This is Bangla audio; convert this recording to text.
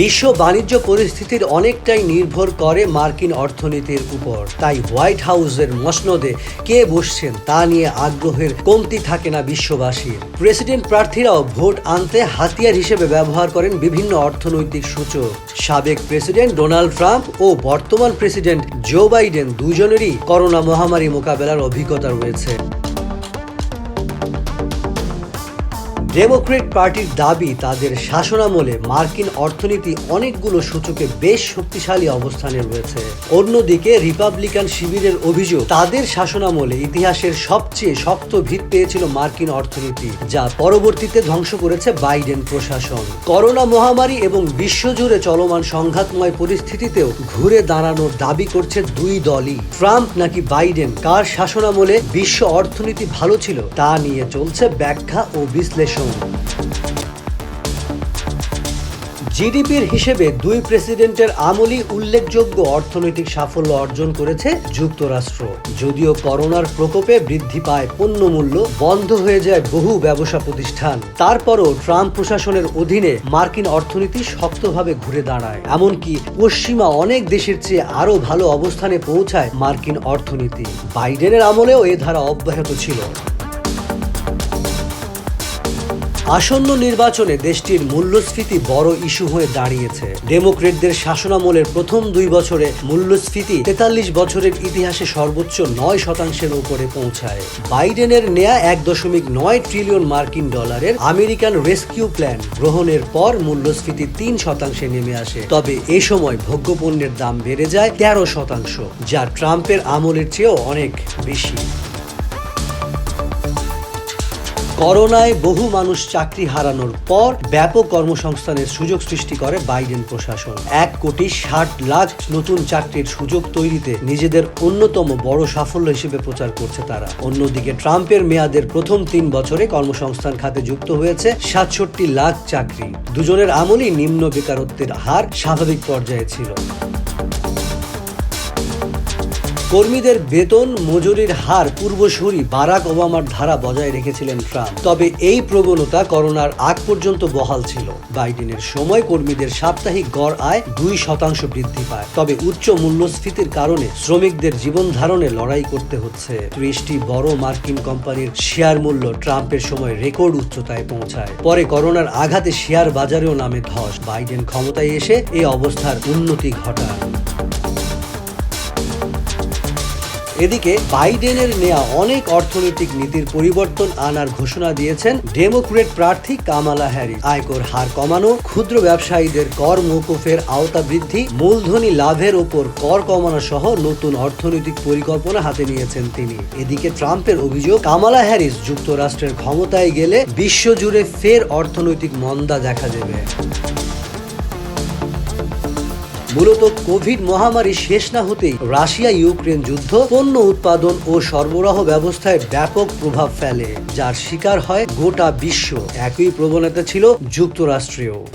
বিশ্ব বাণিজ্য পরিস্থিতির অনেকটাই নির্ভর করে মার্কিন অর্থনীতির উপর। তাই হোয়াইট হাউসের মসনদে কে বসছেন তা নিয়ে আগ্রহের কমতি থাকে না বিশ্ববাসীর। প্রেসিডেন্ট প্রার্থীরাও ভোট আনতে হাতিয়ার হিসেবে ব্যবহার করেন বিভিন্ন অর্থনৈতিক সূচক। সাবেক প্রেসিডেন্ট ডোনাল্ড ট্রাম্প ও বর্তমান প্রেসিডেন্ট জো বাইডেন দুজনেরই করোনা মহামারী মোকাবেলার অভিজ্ঞতা রয়েছে। ডেমোক্রেট পার্টির দাবি তাদের শাসনামলে মার্কিন অর্থনীতি অনেকগুলো সূচকে বেশ শক্তিশালী অবস্থানে রয়েছে। অন্যদিকে রিপাবলিকান শিবিরের অভিযোগ, তাদের শাসনামলে ইতিহাসের সবচেয়ে শক্ত ভিত পেয়েছিল মার্কিন অর্থনীতি, যা পরবর্তীতে ধ্বংস করেছে বাইডেন প্রশাসন। করোনা মহামারী এবং বিশ্বজুড়ে চলমান সংঘাতময় পরিস্থিতিতেও ঘুরে দাঁড়ানোর দাবি করছে দুই দলই। ট্রাম্প নাকি বাইডেন, কার শাসনামলে বিশ্ব অর্থনীতি ভালো ছিল তা নিয়ে চলছে ব্যাখ্যা ও বিশ্লেষণ। জিডিপির হিসেবে দুই প্রেসিডেন্টের আমলই উল্লেখযোগ্য অর্থনৈতিক সাফল্য অর্জন করেছে যুক্তরাষ্ট্র। যদিও করোনার প্রকোপে বৃদ্ধি পায় পণ্যমূল্য, বন্ধ হয়ে যায় বহু ব্যবসা প্রতিষ্ঠান। তারপরও ট্রাম্প প্রশাসনের অধীনে মার্কিন অর্থনীতি শক্তভাবে ঘুরে দাঁড়ায়। এমনকি পশ্চিমা অনেক দেশের চেয়ে আরও ভালো অবস্থানে পৌঁছায় মার্কিন অর্থনীতি। বাইডেনের আমলেও এ ধারা অব্যাহত ছিল। আসন্ন নির্বাচনে দেশটির মূল্যস্ফীতি বড় ইস্যু হয়ে দাঁড়িয়েছে। ডেমোক্রেটদের শাসনামলের প্রথম দুই বছরে মূল্যস্ফীতি তেতাল্লিশ বছরের ইতিহাসে সর্বোচ্চ নয় শতাংশের উপরে পৌঁছায়। বাইডেনের নেয়া এক দশমিক নয় ট্রিলিয়ন মার্কিন ডলারের আমেরিকান রেস্কিউ প্ল্যান গ্রহণের পর মূল্যস্ফীতি তিন শতাংশে নেমে আসে। তবে এ সময় ভোগ্যপণ্যের দাম বেড়ে যায় তেরো শতাংশ, যা ট্রাম্পের আমলের চেয়েও অনেক বেশি। করোনায় বহু মানুষ চাকরি হারানোর পর ব্যাপক কর্মসংস্থানের সুযোগ সৃষ্টি করে বাইডেন প্রশাসন। এক কোটি ষাট লাখ নতুন চাকরির সুযোগ তৈরিতে নিজেদের অন্যতম বড় সাফল্য হিসেবে প্রচার করছে তারা। অন্যদিকে ট্রাম্পের মেয়াদের প্রথম তিন বছরে কর্মসংস্থান খাতে যুক্ত হয়েছে সাতষট্টি লাখ চাকরি। দুজনের আমলই নিম্ন বেকারত্বের হার স্বাভাবিক পর্যায়ে ছিল। কর্মীদের বেতন, মজুরির হার পূর্বসূরি বারাক ওবামার ধারা বজায় রেখেছিলেন ট্রাম্প। তবে এই প্রবণতা করোনার আগ পর্যন্ত বহাল ছিল। বাইডেনের সময় কর্মীদের সাপ্তাহিক গড় আয় দুই শতাংশ বৃদ্ধি পায়। তবে উচ্চ মূল্যস্ফীতির কারণে শ্রমিকদের জীবন ধারণে লড়াই করতে হচ্ছে। ত্রিশটি বড় মার্কিন কোম্পানির শেয়ার মূল্য ট্রাম্পের সময় রেকর্ড উচ্চতায় পৌঁছায়। পরে করোনার আঘাতে শেয়ার বাজারেও নামে ধস। বাইডেন ক্ষমতায় এসে এই অবস্থার উন্নতি ঘটান এদিকে বাইডেনের নেয়া অনেক অর্থনৈতিক নীতির পরিবর্তন আনার ঘোষণা দিয়েছেন ডেমোক্রেট প্রার্থী কামালা হ্যারিস। আয়কর হার কমানো, ক্ষুদ্র ব্যবসায়ীদের কর মৌকুফের আওতা বৃদ্ধি, মূলধনী লাভের ওপর কর কমানো সহ নতুন অর্থনৈতিক পরিকল্পনা হাতে নিয়েছেন তিনি। এদিকে ট্রাম্পের অভিযোগ, কামালা হ্যারিস যুক্তরাষ্ট্রের ক্ষমতায় গেলে বিশ্বজুড়ে ফের অর্থনৈতিক মন্দা দেখা দেবে। মূলত কোভিড মহামারী শেষ না হতেই রাশিয়া ইউক্রেন যুদ্ধ, পণ্য উৎপাদন ও সরবরাহ ব্যবস্থায় ব্যাপক প্রভাব ফেলে, যার শিকার হয় গোটা বিশ্ব। একই প্রবণতা ছিল যুক্তরাষ্ট্রেও।